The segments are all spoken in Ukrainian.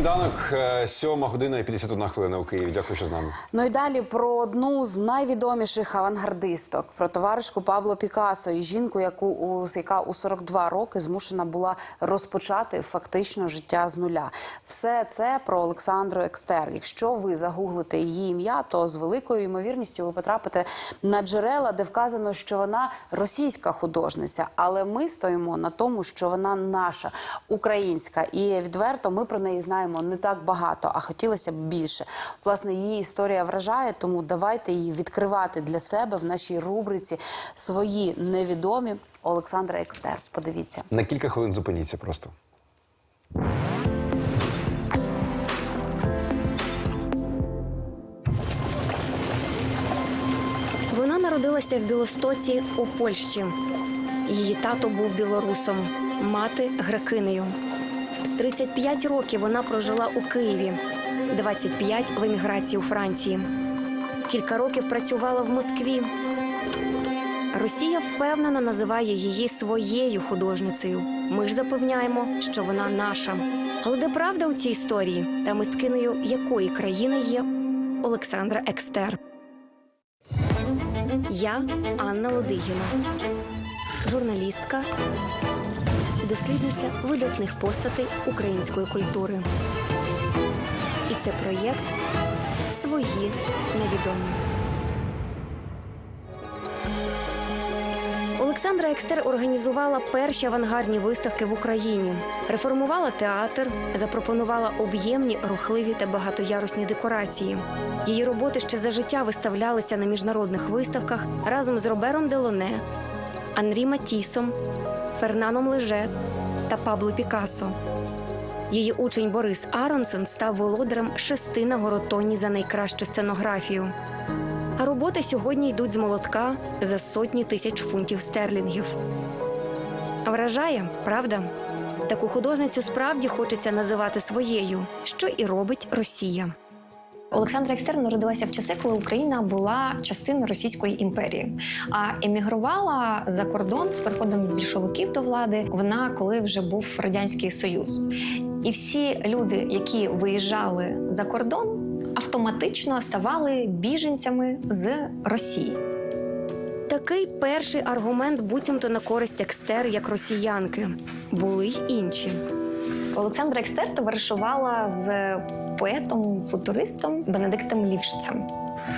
Сніданок, е, сьома година і 51 хвилина у Києві. Дякую, що з нами. Ну і далі про одну з найвідоміших авангардисток, про товаришку Пабло Пікассо і жінку, яку у яка у 42 роки змушена була розпочати фактично життя з нуля. Все це про Олександру Екстер. Якщо ви загуглите її ім'я, то з великою ймовірністю ви потрапите на джерела, де вказано, що вона російська художниця. Але ми стоїмо на тому, що вона наша українська, і відверто ми про неї знаємо не так багато, а хотілося б більше. Власне, її історія вражає, тому давайте її відкривати для себе в нашій рубриці свої невідомі Олександра Екстер. Подивіться. На кілька хвилин зупиніться просто. Вона народилася в Білостоці у Польщі. Її тато був білорусом, мати грекинею. 35 років вона прожила у Києві, 25 в еміграції у Франції. Кілька років працювала в Москві. Росія впевнено називає її своєю художницею. Ми ж запевняємо, що вона наша. Але де правда у цій історії та мисткинею якої країни є Олександра Екстер? Я Анна Лодигіна, журналістка, дослідниця видатних постатей української культури. І це проєкт Свої невідомі. Олександра Екстер організувала перші авангардні виставки в Україні, реформувала театр, запропонувала об'ємні, рухливі та багатоярусні декорації. Її роботи ще за життя виставлялися на міжнародних виставках разом з Робером Делоне, Анрі Матісом, Фернаном Лежет та Пабло Пікассо. Її учень Борис Аронсон став володарем шести нагород Тоні за найкращу сценографію. А роботи сьогодні йдуть з молотка за сотні тисяч фунтів стерлінгів. Вражає, правда? Таку художницю справді хочеться називати своєю, що і робить Росія. Олександра Екстер народилася в часи, коли Україна була частиною Російської імперії, а емігрувала за кордон з приходом більшовиків до влади. Вона коли вже був радянський союз, і всі люди, які виїжджали за кордон, автоматично ставали біженцями з Росії. Такий перший аргумент буцімто на користь екстер як росіянки. Були й інші. Олександра Екстер товаришувала з поетом-футуристом Бенедиктом Лівшцем.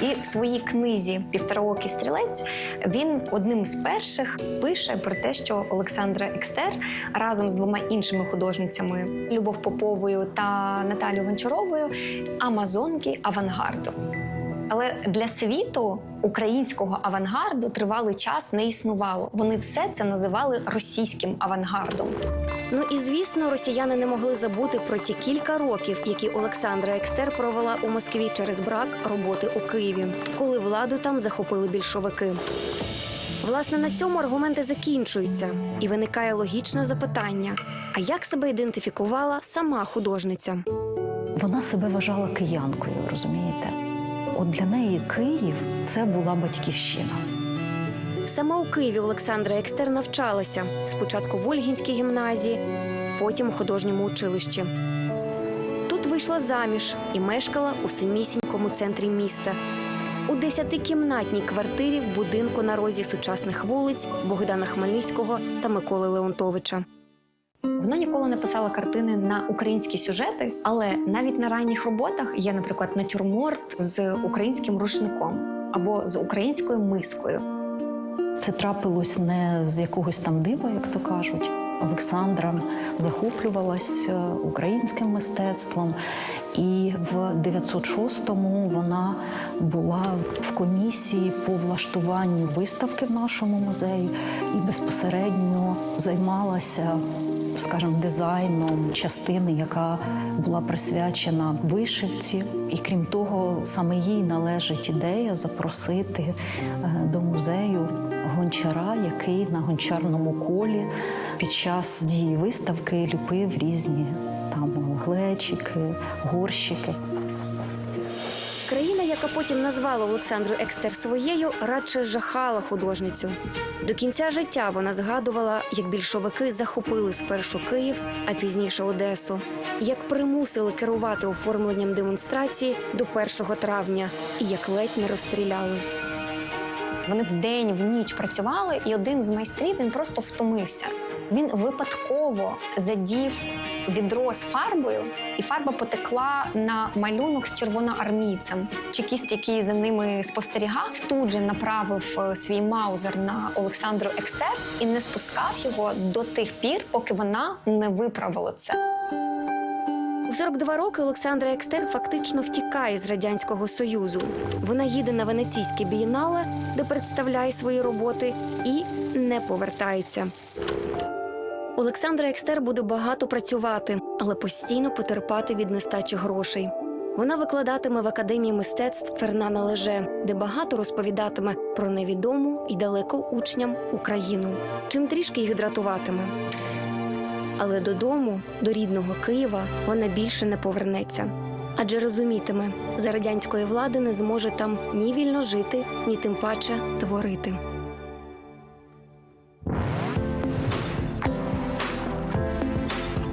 І в своїй книзі Півтораокий стрілець він одним з перших пише про те, що Олександра Екстер разом з двома іншими художницями Любов Поповою та Наталією Гончаровою амазонки авангарду. Але для світу українського авангарду тривалий час не існувало. Вони все це називали російським авангардом. Ну і звісно, росіяни не могли забути про ті кілька років, які Олександра Екстер провела у Москві через брак роботи у Києві, коли владу там захопили більшовики. Власне, на цьому аргументи закінчуються, і виникає логічне запитання: а як себе ідентифікувала сама художниця? Вона себе вважала киянкою, розумієте? От для неї Київ це була батьківщина. Саме у Києві Олександра Екстер навчалася спочатку в Ольгінській гімназії, потім у художньому училищі. Тут вийшла заміж і мешкала у самісінькому центрі міста. У десятикімнатній квартирі в будинку на розі сучасних вулиць Богдана Хмельницького та Миколи Леонтовича. Вона ніколи не писала картини на українські сюжети, але навіть на ранніх роботах є, наприклад, натюрморт з українським рушником або з українською мискою. Це трапилось не з якогось там дива, як то кажуть. Олександра захоплювалась е, українським мистецтвом, і в 906-му вона була в комісії по влаштуванню виставки в нашому музеї і безпосередньо займалася, скажімо, дизайном частини, яка була присвячена вишивці. І крім того, саме їй належить ідея запросити е, до музею гончара, який на гончарному колі під час дії виставки ліпив різні там глечики, горщики. Країна, яка потім назвала Олександру Екстер своєю, радше жахала художницю. До кінця життя вона згадувала, як більшовики захопили спершу Київ, а пізніше Одесу, як примусили керувати оформленням демонстрації до 1 травня і як ледь не розстріляли. Вони вдень, в ніч працювали, і один з майстрів він просто втомився. Він випадково задів відро з фарбою, і фарба потекла на малюнок з червоноармійцем. Чекіст, який за ними спостерігав, тут же направив е, свій маузер на Олександру Екстер і не спускав його до тих пір, поки вона не виправила це. У 42 роки Олександра Екстер фактично втікає з радянського союзу. Вона їде на венеційське бієнале, де представляє свої роботи, і не повертається. Олександра Екстер буде багато працювати, але постійно потерпати від нестачі грошей. Вона викладатиме в академії мистецтв Фернана Леже, де багато розповідатиме про невідому і далеко учням Україну, чим трішки їх дратуватиме. Але додому, до рідного Києва, вона більше не повернеться. Адже розумітиме, за радянської влади не зможе там ні вільно жити, ні тим паче творити.